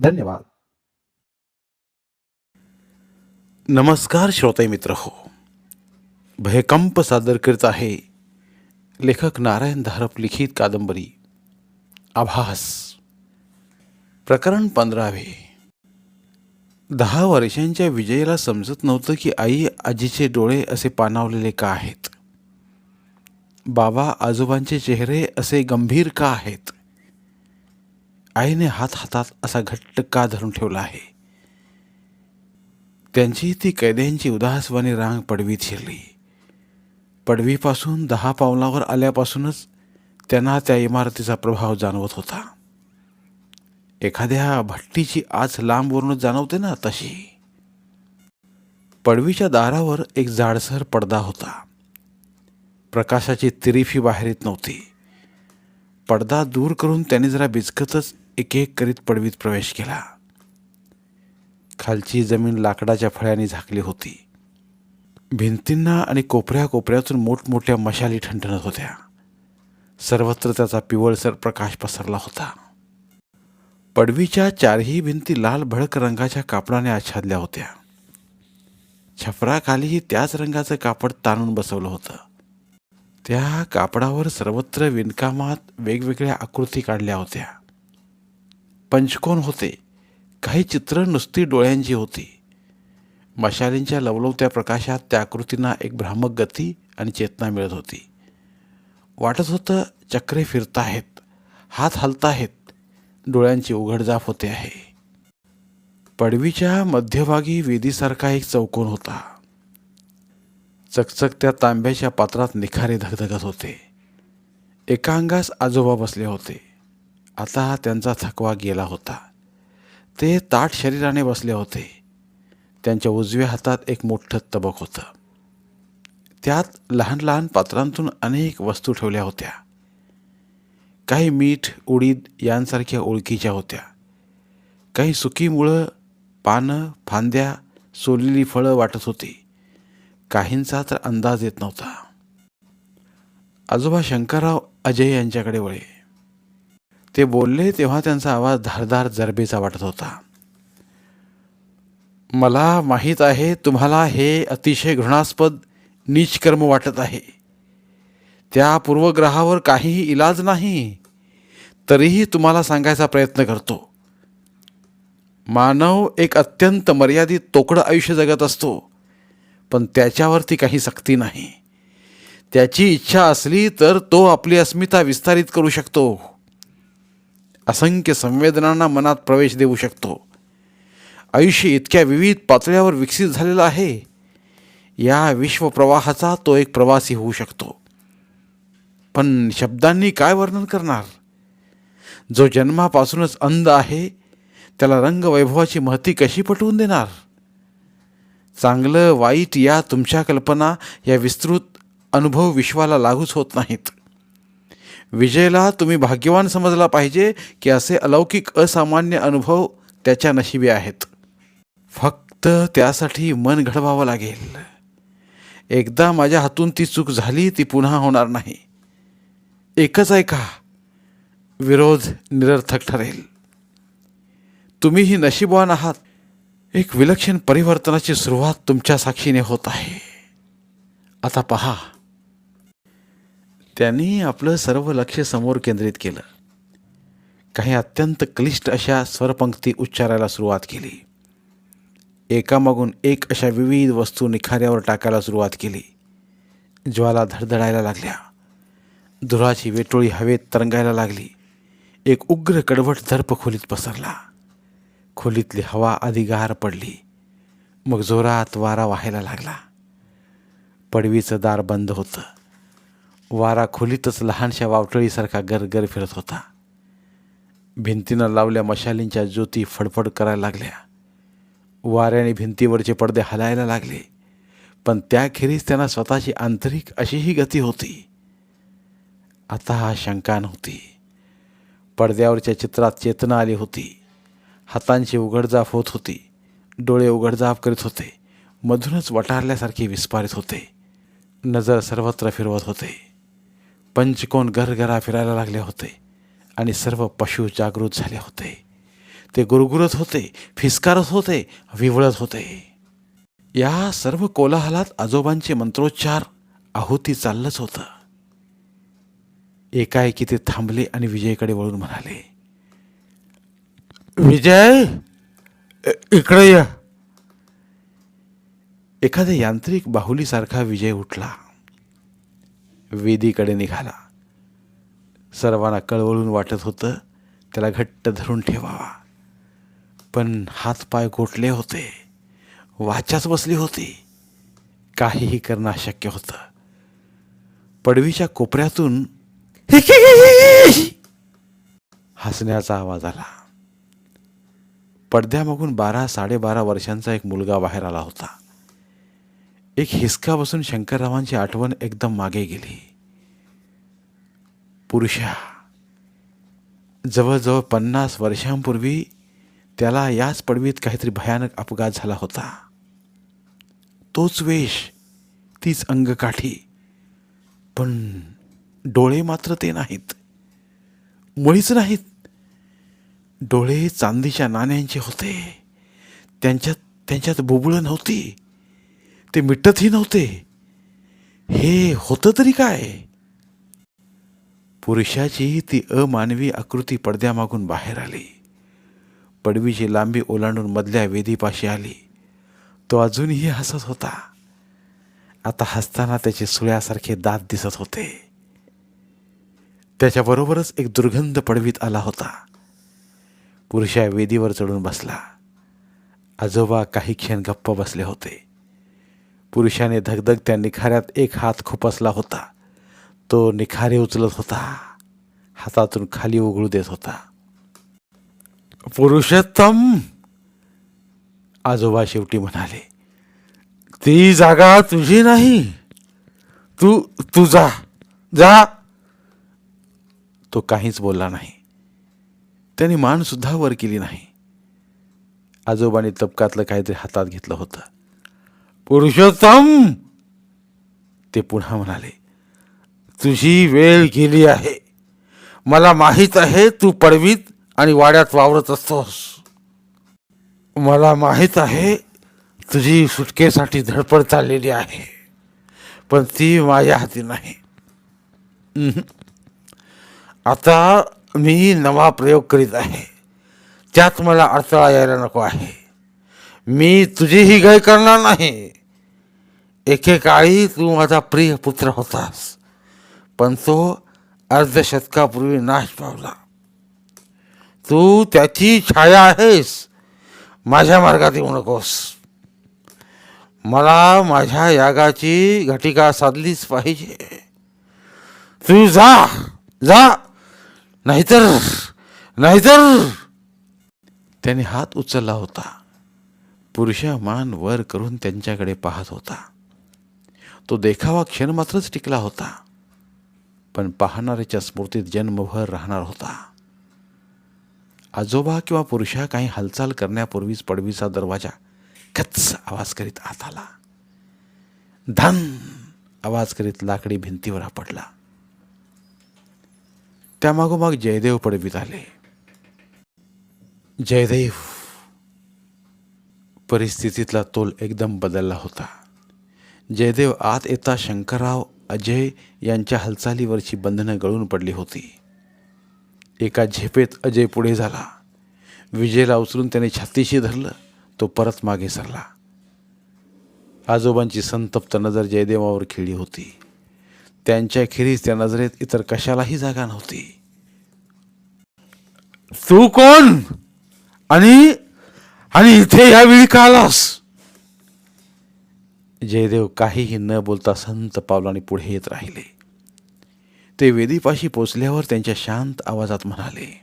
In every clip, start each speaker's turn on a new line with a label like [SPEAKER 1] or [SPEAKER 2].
[SPEAKER 1] धन्यवाद. नमस्कार श्रोते मित्र हो. भयकंप सादर करीत आहे लेखक नारायण धारप लिखित कादंबरी आभास. प्रकरण पंधरावे. दहा वर्षांच्या विजयला समजत नव्हतं की आई आजीचे डोळे असे पाणावलेले का आहेत? बाबा आजोबांचे चेहरे असे गंभीर का आहेत? आईने हात हातात असा घट्ट का धरून ठेवला आहे? त्यांची ती कैद्यांची उदासवाणी रांग पडवीत शिरली. पडवीपासून दहा पावलावर आल्यापासूनच त्यांना त्या इमारतीचा प्रभाव जाणवत होता. एखाद्या भट्टीची आज लांबवरूनच जाणवते ना तशी. पडवीच्या दारावर एक जाडसर पडदा होता. प्रकाशाची तिरीफी बाहेर येत नव्हती. पडदा दूर करून त्याने जरा बिचकतच एक एक करीत पडवीत प्रवेश केला. खालची जमीन लाकडाच्या फळ्यांनी झाकली होती. भिंतींना आणि कोपऱ्या कोपऱ्यातून मोठमोठ्या मशाली ठणठणत होत्या. सर्वत्र त्याचा पिवळसर प्रकाश पसरला होता. पडवीच्या चारही भिंती लाल भडक रंगाच्या कापडाने आच्छादल्या होत्या. छपराखालीही त्याच रंगाचं कापड ताणून बसवलं होतं. त्या कापडावर सर्वत्र विणकामात वेगवेगळ्या आकृती काढल्या होत्या. पंचकोन होते. काही चित्र नुसती डोळ्यांची होती. मशालींच्या लवलवत्या प्रकाशात त्या आकृतींना एक भ्रामक गती आणि चेतना मिळत होती. वाटत होतं चक्रे फिरताहेत हात हलताहेत डोळ्यांची उघडजाप होते आहे. पडवीच्या मध्यभागी वेदीसारखा एक चौकोन होता. चकचकत्या तांब्याच्या पात्रात निखारे धगधगत होते. एका अंगास आजोबा बसले होते. आता त्यांचा थकवा गेला होता. ते ताट शरीराने बसले होते. त्यांच्या उजव्या हातात एक मोठं तबक होतं. त्यात लहान लहान पात्रांतून अनेक वस्तू ठेवल्या होत्या. काही मीठ उडीद यांसारख्या ओळखीच्या होत्या. काही सुकी मुळं पानं फांद्या सोललेली फळं वाटत होती. काहींचा तर अंदाज येत नव्हता. आजोबा शंकरराव अजय यांच्याकडे वळे ते बोलले तेव्हा त्यांचा आवाज धारदार जरबेचा वाटत होता. मला माहीत आहे तुम्हाला हे अतिशय घृणास्पद नीचकर्म वाटत आहे. त्या पूर्वग्रहावर काहीही इलाज नाही तरीही तुम्हाला सांगायचा प्रयत्न करतो. मानव एक अत्यंत मर्यादित तोकडं आयुष्य जगत असतो पण त्याच्यावरती काही सक्ती नाही. त्याची इच्छा असली तर तो आपली अस्मिता विस्तारित करू शकतो. असंख्य संवेदनांना मनात प्रवेश देऊ शकतो. आयुष्य इतक्या विविध पातळ्यावर विकसित झालेलं आहे. या विश्वप्रवाहाचा तो एक प्रवासी होऊ शकतो. पण शब्दांनी काय वर्णन करणार? जो जन्मापासूनच अंध आहे त्याला रंगवैभवाची महती कशी पटवून देणार? चांगलं वाईट या तुमच्या कल्पना या विस्तृत अनुभव विश्वाला लागूच होत नाहीत. विजयला तुम्ही भाग्यवान समजला पाहिजे की असे अलौकिक असामान्य अनुभव त्याच्या नशिबी आहेत. फक्त त्यासाठी मन घडवावं लागेल. एकदा माझ्या हातून ती चूक झाली ती पुन्हा होणार नाही. एकच ऐका विरोध निरर्थक ठरेल. तुम्हीही नशिबवान आहात. एक विलक्षण परिवर्तनाची सुरुवात तुमच्या साक्षीने होत आहे. आता पहा. त्यांनी आपलं सर्व लक्ष समोर केंद्रित केलं. काही अत्यंत क्लिष्ट अशा स्वरपंक्ती उच्चारायला सुरुवात केली. एकामागून एक अशा विविध वस्तू निखाऱ्यावर टाकायला सुरुवात केली. ज्वाला धडधडायला लागल्या. धुराची वेटोळी हवेत तरंगायला लागली. एक उग्र कडवट दर्प खोलीत पसरला. खोलीतली हवा आधी गार पडली. मग जोरात वारा व्हायला लागला. पडवीचं दार बंद होतं. वारा खोलीतच लहानशा वावटळीसारखा गरगर फिरत होता. भिंतीनं लावल्या मशालींच्या ज्योती फडफड करायला लागल्या. वाऱ्याने भिंतीवरचे पडदे हलायला लागले. पण त्याखेरीज त्यांना स्वतःची आंतरिक अशीही गती होती. आता हा शंका नव्हती. पडद्यावरच्या चित्रात चेतना आली होती. हातांची उघडजाप होत होती. डोळे उघडजाप करीत होते. मधूनच वटारल्यासारखे विस्फारित होते. नजर सर्वत्र फिरवत होते. पंचकोन घरघरा फिरायला लागले होते आणि सर्व पशु जागृत झाले होते. ते गुरगुरत होते फिसकारत होते विवळत होते. या सर्व कोलाहलात आजोबांचे मंत्रोच्चार आहुती चाललंच होतं. एकाएकी ते थांबले आणि विजयकडे वळून म्हणाले विजय इकडे या. एखाद्या यांत्रिक बाहुलीसारखा विजय उठला. वेदीकडे निघाला. सर्वांना कळवळून वाटत होतं त्याला घट्ट धरून ठेवावा. पण हातपाय गोठले होते वाचाच बसली होती. काहीही करणं अशक्य होतं. पडवीच्या कोपऱ्यातून हसण्याचा आवाज आला. पडद्यामागून बारा साडेबारा वर्षांचा एक मुलगा बाहेर आला होता. एक हिसका बसून शंकररावांची आठवण एकदम मागे गेली. पुरुषा जवळजवळ पन्नास वर्षांपूर्वी त्याला याच पडवीत काहीतरी भयानक अपघात झाला होता. तोच वेश तीच अंगकाठी पण डोळे मात्र ते नाहीत. मुळीच नाहीत. डोळे चांदीच्या नाण्यांचे होते. त्यांच्यात त्यांच्यात बुबुळं नव्हती. ते मिटतही नव्हते. हे होतं तरी काय? पुरुषाची ती अमानवी आकृती पडद्यामागून बाहेर आली. पडवीची लांबी ओलांडून मधल्या वेदीपाशी आली. तो अजूनही हसत होता. आता हसताना त्याचे सुळ्यासारखे दात दिसत होते. त्याच्याबरोबरच एक दुर्गंध पडवीत आला होता. पुरुषा वेदीवर चढून बसला. आजोबा काही क्षण गप्प बसले होते. पुरुषाने धगधगत्या निखाऱ्यात एक हात खुपसला होता. तो निखारे उचलत होता. हातातून खाली उघडू देत होता. पुरुषोत्तम आजोबा शेवटी म्हणाले ती जागा तुझी नाही. तू तू जा जा. तो काहीच बोलला नाही. त्याने मान सुद्धा वर केली नाही. आजोबाने तबकातलं काहीतरी हातात घेतलं होतं. पुरुषोत्तम! ते पुन्हा म्हणाले तुझी वेळ गेली आहे. मला माहीत आहे तू पडवीत आणि वाड्यात वावरत असतोस. मला माहीत आहे तुझी सुटकेसाठी धडपड चाललेली आहे पण ती माझ्या हाती नाही. आता मी नवा प्रयोग करीत आहे. त्यात मला अडथळा यायला नको आहे. मी तुझीही गय करणार नाही. एकेकाळी तू माझा प्रिय पुत्र होतास पण तो अर्धशतकापूर्वी नाश पावला. तू त्याची छाया आहेस. माझ्या मार्गात येऊ नकोस. मला माझ्या यागाची घटिका साधलीच पाहिजे. तू जा जा नाहीतर नाहीतर. त्याने हात उचलला होता. पुरुषा मान वर करून त्यांच्याकडे पाहत होता. तो देखावा क्षण मात्रच टिकला होता पण पाहणाऱ्याच्या स्मृतीत जन्मभर राहणार होता. आजोबा किंवा पुरुषा काही हालचाल करण्यापूर्वीच पडवीचा दरवाजा खच्च आवाज करीत आत आला. धन आवाज करीत लाकडी भिंतीवर पडला. त्यामागोमाग जयदेव पडवीत आले. जयदेव! परिस्थितीतला तोल एकदम बदलला होता. जयदेव आत येता शंकरराव अजय यांच्या हालचालीवरची बंधनं गळून पडली होती. एका झेपेत अजय पुढे झाला. विजयला उचलून त्याने छातीशी धरलं तो परत मागे सरला. आजोबांची संतप्त नजर जयदेवावर खेळली होती. त्यांच्या खेरीज त्या नजरेत इतर कशालाही जागा नव्हती. तू कोण? आणि आणि इथे यावेळी का आलास? जयदेव काहीही न बोलता संत पावलाने पुढे येत राहिले. ते वेदीपाशी पोचल्यावर त्यांच्या शांत आवाजात म्हणाले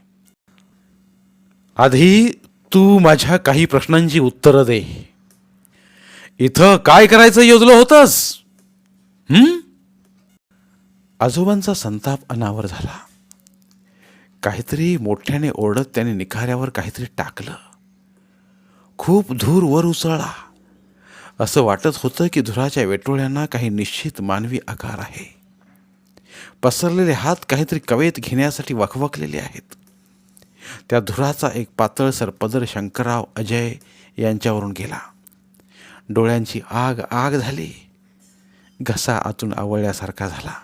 [SPEAKER 1] आधी तू माझ्या काही प्रश्नांची उत्तरं दे. इथं काय करायचं योजलं होतंस? हम्म आजोबांचा संताप अनावर झाला. काहीतरी मोठ्याने ओरडत त्याने निखाऱ्यावर काहीतरी टाकलं. खूप धूर वर उसळला. असं वाटत होतं की धुराच्या वेटोळ्यांना काही निश्चित मानवी आकार आहे. पसरलेले हात काहीतरी कवेत घेण्यासाठी वखवकलेले आहेत. त्या धुराचा एक पातळसर पदर शंकरराव अजय यांच्यावरून गेला. डोळ्यांची आग आग झाली. घसा आतून आवळल्यासारखा झाला.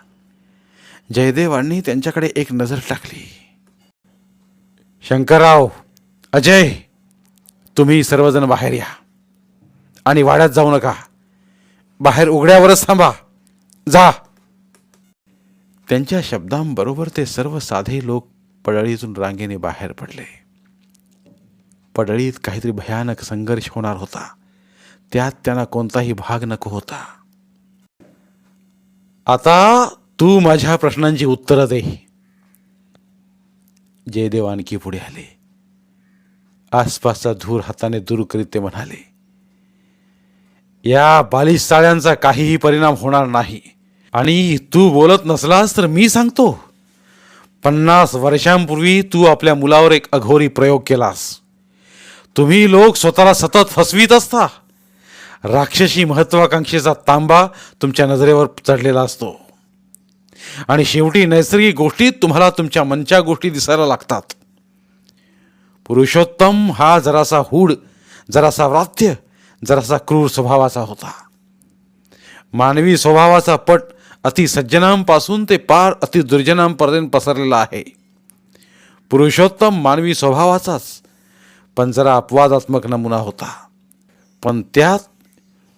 [SPEAKER 1] जयदेवांनी त्यांच्याकडे एक नजर टाकली. शंकरराव अजय तुम्ही सर्वजण बाहेर या. आणि वाड्यात जाऊ नका. बाहेर उघड्यावरच थांबा. जा. त्यांच्या शब्दांबरोबर ते सर्व साधे लोक पडळीतून रांगेने बाहेर पडले. पडळीत काहीतरी भयानक संघर्ष होणार होता. त्यात त्यांना कोणताही भाग नको होता. आता तू माझ्या प्रश्नांची उत्तरं दे. जयदेव आणखी पुढे आले. आसपासचा धूर हाताने दूर करीत ते म्हणाले या बालिश साळ्यांचा काहीही परिणाम होणार नाही. आणि तू बोलत नसलास तर मी सांगतो. पन्नास वर्षांपूर्वी तू आपल्या मुलावर एक अघोरी प्रयोग केलास. तुम्ही लोक स्वतःला सतत फसवीत असता. राक्षसी महत्वाकांक्षेचा तांबा तुमच्या नजरेवर चढलेला असतो. आणि शेवटी नैसर्गिक गोष्टीत तुम्हाला तुमच्या मनच्या गोष्टी दिसायला लागतात. पुरुषोत्तम हा जरासा हूड जरासा व्रात्य जरासा क्रूर स्वभावाचा होता. मानवी स्वभावाचा पट अति सज्जनांपासून ते पार अति दुर्जनांपर्यंत पसरलेला आहे. पुरुषोत्तम मानवी स्वभावाचाच पण जरा अपवादात्मक नमुना होता. पण त्यात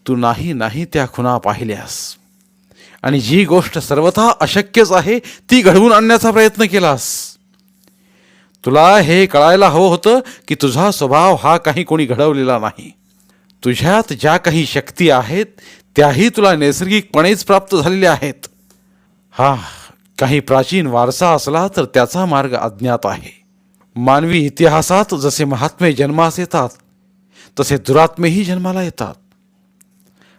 [SPEAKER 1] तू नाही नाही त्या खुणा पाहिल्यास. आणि जी गोष्ट सर्वथा अशक्यच आहे ती घडवून आणण्याचा प्रयत्न केलास. तुला हे कळायला हवं होतं की तुझा स्वभाव हा काही कोणी घडवलेला नाही. तुझ्यात ज्या काही शक्ती आहेत त्याही तुला नैसर्गिकपणेच प्राप्त झालेल्या आहेत. हा काही प्राचीन वारसा असला तर त्याचा मार्ग अज्ञात आहे. मानवी इतिहासात जसे महात्मे जन्मास येतात तसे दुरात्मेही जन्माला येतात.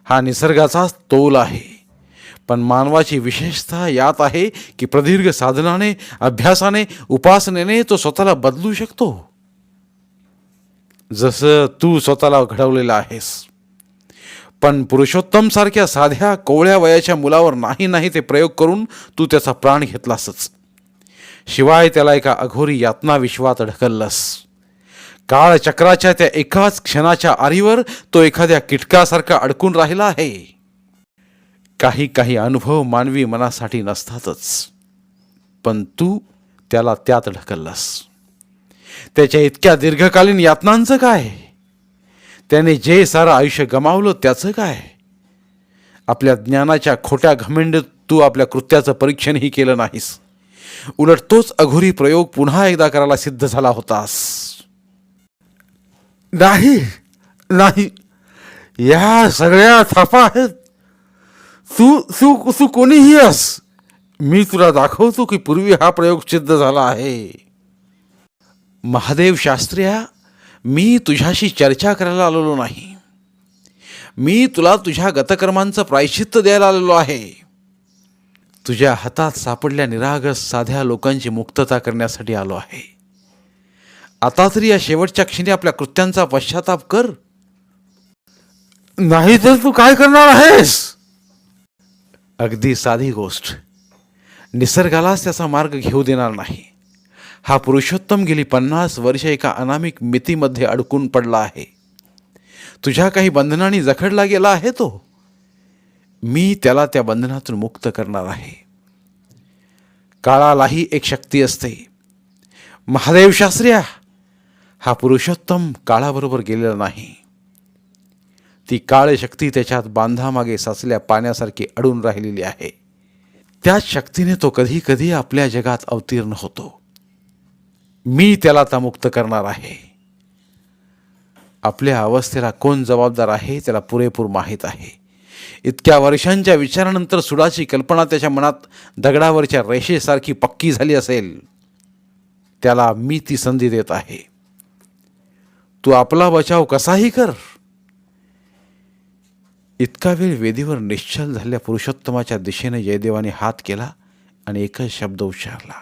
[SPEAKER 1] हा निसर्गाचा तोल आहे. पण मानवाची विशेषतः यात आहे की प्रदीर्घ साधनाने अभ्यासाने उपासनेने तो स्वतःला बदलू शकतो. जसं तू स्वतःला घडवलेला आहेस. पण पुरुषोत्तम सारख्या साध्या कोवळ्या वयाच्या मुलावर नाही नाही ते प्रयोग करून तू त्याचा प्राण घेतलासच. शिवाय त्याला एका अघोरी यातना विश्वात ढकललंस काळचक्राच्या त्या एकाच क्षणाच्या आरीवर तो एखाद्या किटकासारखा अडकून राहिला आहे. काही काही अनुभव मानवी मनासाठी नसतातच पण तू त्याला त्यात ढकललास. त्याच्या इतक्या दीर्घकालीन यातनांचं काय? त्याने जे सारं आयुष्य गमावलं त्याचं काय? आपल्या ज्ञानाच्या खोट्या घमेंडीत तू आपल्या कृत्याचं परीक्षणही केलं नाहीस. उलट तोच अघोरी प्रयोग पुन्हा एकदा करायला सिद्ध झाला होतास. नाही नाही. या सगळ्या थापा आहेत. तू तू तू कोणीही अस मी तुला दाखवतो की पूर्वी हा प्रयोग सिद्ध झाला आहे. महादेव शास्त्र्या मी तुझ्याशी चर्चा करायला आलेलो नाही. मी तुला तुझ्या गतकर्मांचं प्रायश्चित्त द्यायला आलेलो आहे. तुझ्या हातात सापडल्या निरागस साध्या लोकांची मुक्तता करण्यासाठी आलो आहे. आता तरी या शेवटच्या क्षणी आपल्या कृत्यांचा पश्चाताप कर. नाही तर तू काय करणार आहेस? अगदी साधी गोष्ट. निसर्गालाच त्याचा मार्ग घेऊ देणार नाही. हा पुरुषोत्तम गेली पन्नास वर्ष एका अनामिक मितीमध्ये अडकून पडला आहे. तुझ्या काही बंधनांनी जखडला गेला आहे तो? मी त्याला त्या बंधनातून मुक्त करणार आहे. काळालाही एक शक्ती असते. महादेव शास्त्र्या हा पुरुषोत्तम काळाबरोबर गेलेला नाही. ती काळ शक्ती त्याच्यात बांधामागे साचल्या पाण्यासारखी अडून राहिलेली आहे. त्याच शक्तीने तो कधी कधी आपल्या जगात अवतीर्ण होतो. मी त्याला आता मुक्त करणार आहे. आपल्या अवस्थेला कोण जबाबदार आहे त्याला पुरेपूर माहीत आहे. इतक्या वर्षांच्या विचारानंतर सुडाची कल्पना त्याच्या मनात दगडावरच्या रेषेसारखी पक्की झाली असेल. त्याला मी ती संधी देत आहे. तू आपला बचाव कसाही कर. इतका वेळ वेदीवर निश्चल झालेल्या पुरुषोत्तमाच्या दिशेने जयदेवाने हात केला आणि एकच शब्द उच्चारला.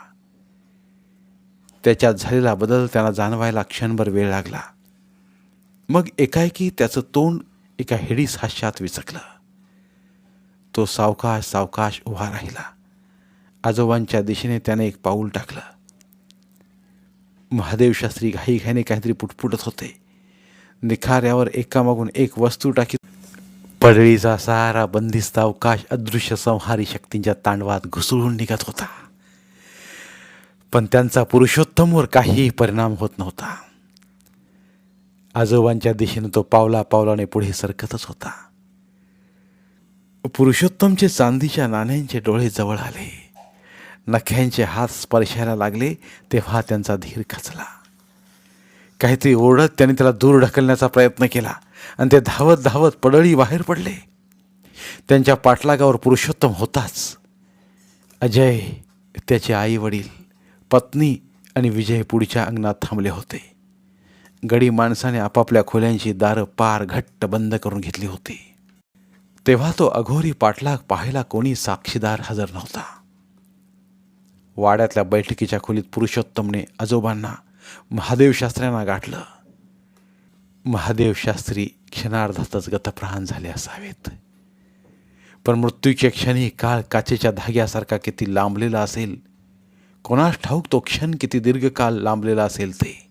[SPEAKER 1] त्याच्यात झालेला बदल त्यांना जाणवायला क्षणभर वेळ लागला. मग एकाएकी त्याचं तोंड एका हेडीस हास्यात विचकलं. तो सावकाश सावकाश उभा राहिला. आजोबांच्या दिशेने त्याने एक पाऊल टाकलं. महादेव शास्त्री घाईघाईने काहीतरी पुटपुटत होते. निखाऱ्यावर एकामागून एक वस्तू टाकीत पडवीचा सारा बंदिस्त अवकाश अदृश्य संहारी शक्तींच्या तांडवात घुसळून निघत होता. पण त्यांचा पुरुषोत्तमवर काहीही परिणाम होत नव्हता. आजोबांच्या दिशेने तो पावला पावलाने पुढे सरकतच होता. पुरुषोत्तमचे चांदीच्या नाण्यांचे डोळे जवळ आले. नख्यांचे हात स्पर्शायला लागले तेव्हा त्यांचा धीर खचला. काहीतरी ओरडत त्याने त्याला दूर ढकलण्याचा प्रयत्न केला. आणि ते धावत धावत पडळी बाहेर पडले. त्यांच्या पाठलागावर पुरुषोत्तम होताच. अजय त्याचे आई वडील पत्नी आणि विजय पुढच्या अंगणात थांबले होते. गडी माणसाने आपापल्या खोल्यांची दारं पार घट्ट बंद करून घेतली होती. तेव्हा तो अघोरी पाठलाग पाहायला कोणी साक्षीदार हजर नव्हता. वाड्यातल्या बैठकीच्या खोलीत पुरुषोत्तमने आजोबांना महादेव शास्त्र्यांना गाठलं. महादेव शास्त्री क्षणार्धातच गतप्राण झाले असावेत. पण मृत्यूच्या क्षणी काळ काचेच्या धाग्यासारखा किती लांबलेला असेल कोणास ठाऊक तो क्षण किती दीर्घकाल लांबलेला असेल ते.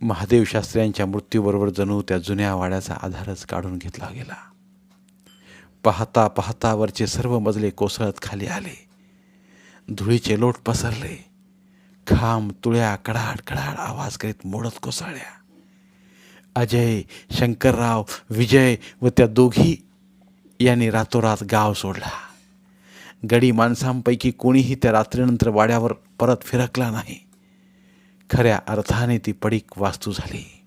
[SPEAKER 1] महादेव शास्त्र्यांच्या मृत्यूबरोबर जणू त्या जुन्या वाड्याचा आधारच काढून घेतला गेला. पाहता पाहता वरचे सर्व मजले कोसळत खाली आले. धुळीचे लोट पसरले. खांब तुळ्या कडाड कडाड आवाज करीत मोडत कोसळल्या. अजय शंकरराव विजय व त्या दोघी यांनी रातोरात गाव सोडला. गडी माणसांपैकी कोणीही त्या रात्रीनंतर वाड्यावर परत फिरकला नाही. खऱ्या अर्थाने ती पडीक वास्तू झाली.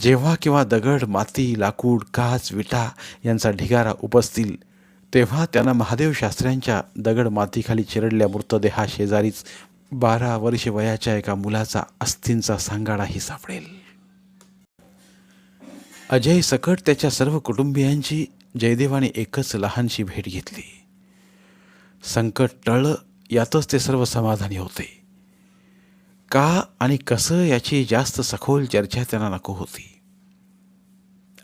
[SPEAKER 1] जेव्हा किंवा दगड माती लाकूड काच विटा यांचा ढिगारा उपसतील तेव्हा त्यांना महादेव शास्त्र्यांच्या दगड मातीखाली चिरडल्या मृतदेहा शेजारीच बारा वर्ष वयाच्या एका मुलाचा अस्थींचा सांगाडाही सापडेल. अजय सकट त्याच्या सर्व कुटुंबियांची जयदेवाने एकच लहानशी भेट घेतली. संकट टळलं यातच ते सर्व समाधानी होते. का आणि कसं याची जास्त सखोल चर्चा त्यांना नको होती.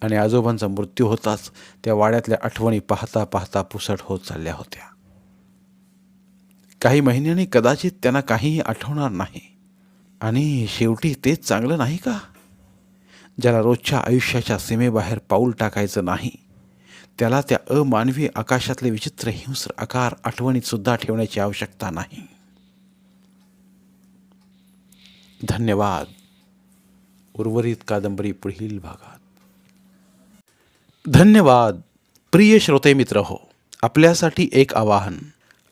[SPEAKER 1] आणि आजोबांचा मृत्यू होताच त्या वाड्यातल्या आठवणी पाहता पाहता पुसट होत चालल्या होत्या. काही महिन्यांनी कदाचित त्यांना काहीही आठवणार नाही. आणि शेवटी तेच चांगलं नाही का? ज्याला रोजच्या आयुष्याच्या सीमेबाहेर पाऊल टाकायचं नाही त्याला त्या अमानवी आकाशातले विचित्र हिंस्र आकार आठवणीतसुद्धा ठेवण्याची आवश्यकता नाही. धन्यवाद. उर्वरित कादंबरी पुढील भागात. धन्यवाद. प्रिय श्रोते मित्र हो आपल्यासाठी एक आवाहन.